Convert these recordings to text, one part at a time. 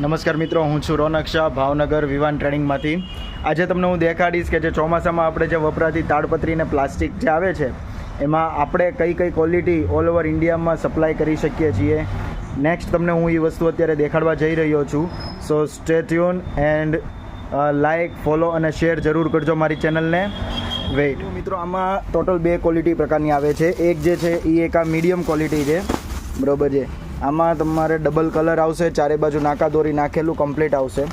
નમસ્કાર મિત્રો, હું છું રોનક શાહ, ભાવનગર વિવાન ટ્રેનિંગમાંથી. આજે તમને હું દેખાડીશ કે જે ચોમાસામાં આપણે જે વપરાતી તાડપત્રી અને પ્લાસ્ટિક જે આવે છે, એમાં આપણે કઈ કઈ ક્વોલિટી ઓલ ઓવર ઇન્ડિયામાં સપ્લાય કરી શકીએ છીએ. નેક્સ્ટ તમને હું એ વસ્તુ અત્યારે દેખાડવા જઈ રહ્યો છું. So stay tuned and like follow અને શેર જરૂર કરજો મારી ચેનલને વેઇટ મિત્રો, આમાં ટોટલ બે ક્વોલિટી પ્રકારની આવે છે. એક જે છે એ એક આ મીડિયમ ક્વોલિટી છે. બરોબર છે. આમાં તમારે ડબલ કલર આવશે, ચારે બાજુ નાકા દોરી નાખેલું કમ્પ્લીટ આવશે.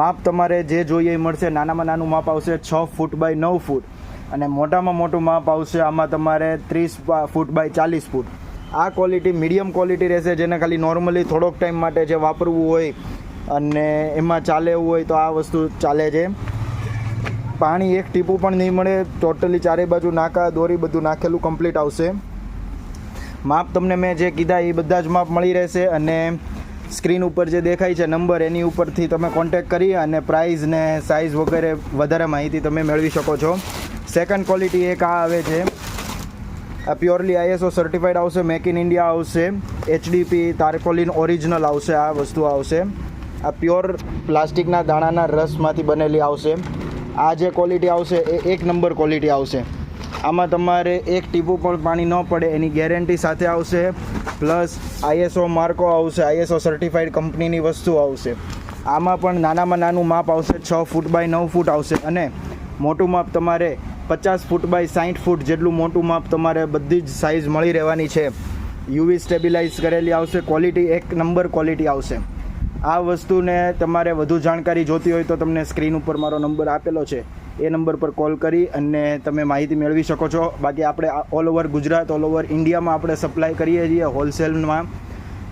માપ તમારે જે જોઈએ એ મળશે. નાનામાં નાનું માપ આવશે છ ફૂટ બાય નવ ફૂટ. અને મોટામાં મોટું માપ આવશે આમાં તમારે ત્રીસ ફૂટ બાય ચાલીસ ફૂટ. આ ક્વોલિટી મીડિયમ ક્વોલિટી રહેશે, જેને ખાલી નોર્મલી થોડોક ટાઈમ માટે જે વાપરવું હોય અને એમાં ચાલે એવું હોય તો આ વસ્તુ ચાલે છે. પાણી એક ટીપું પણ નહીં મળે ટોટલી ચારે બાજુ નાકા દોરી બધું નાખેલું કમ્પ્લીટ આવશે. માપ તમને મેં જે કીધા એ બધા જ માપ મળી રહેશે અને સ્ક્રીન ઉપર જે દેખાય છે નંબર, એની ઉપરથી તમે કોન્ટેક્ટ કરી અને પ્રાઇઝ ને સાઇઝ વગેરે વધારે માહિતી તમે મેળવી શકો છો. સેકન્ડ ક્વોલિટી એક આ આવે છે. આ પ્યોરલી આઈએસઓ સર્ટિફાઈડ આવશે મેક ઇન ઇન્ડિયા આવશે. એચડીપી તારકોલિન ઓરિજિનલ આવશે, આ વસ્તુ આવશે. આ પ્યોર પ્લાસ્ટિકના દાણાના રસમાંથી બનેલી આવશે. આ જે ક્વોલિટી આવશે, એ એક નંબર ક્વોલિટી આવશે. આમાં તમારે એક ટીપું પણ પાણી ન પડે, એની ગેરંટી સાથે આવશે. પ્લસ આઈએસઓ માર્કો આવશે, આઈએસઓ સર્ટિફાઈડ કંપનીની વસ્તુ આવશે. આમાં પણ નાનામાં નાનું માપ આવશે, છ ફૂટ બાય નવ ફૂટ આવશે. અને મોટું માપ તમારે પચાસ ફૂટ બાય સાઠ ફૂટ જેટલું મોટું માપ તમારે બધી જ સાઇઝ મળી રહેવાની છે. યુવી સ્ટેબિલાઇઝ કરેલી આવશે ક્વોલિટી એક નંબર ક્વોલિટી આવશે. આ વસ્તુને તમારે વધુ જાણકારી જોતી હોય તો તમને સ્ક્રીન ઉપર મારો નંબર આપેલો છે. એ નંબર પર કોલ કરી અને તમે માહિતી મેળવી શકો છો. બાકી આપણે all over Gujarat all over ઇન્ડિયામાં આપણે સપ્લાય કરીએ છીએ હોલસેલમાં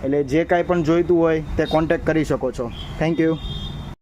એટલે જે કાંઈ પણ જોઈતું હોય તે કોન્ટેક્ટ કરી શકો છો. Thank you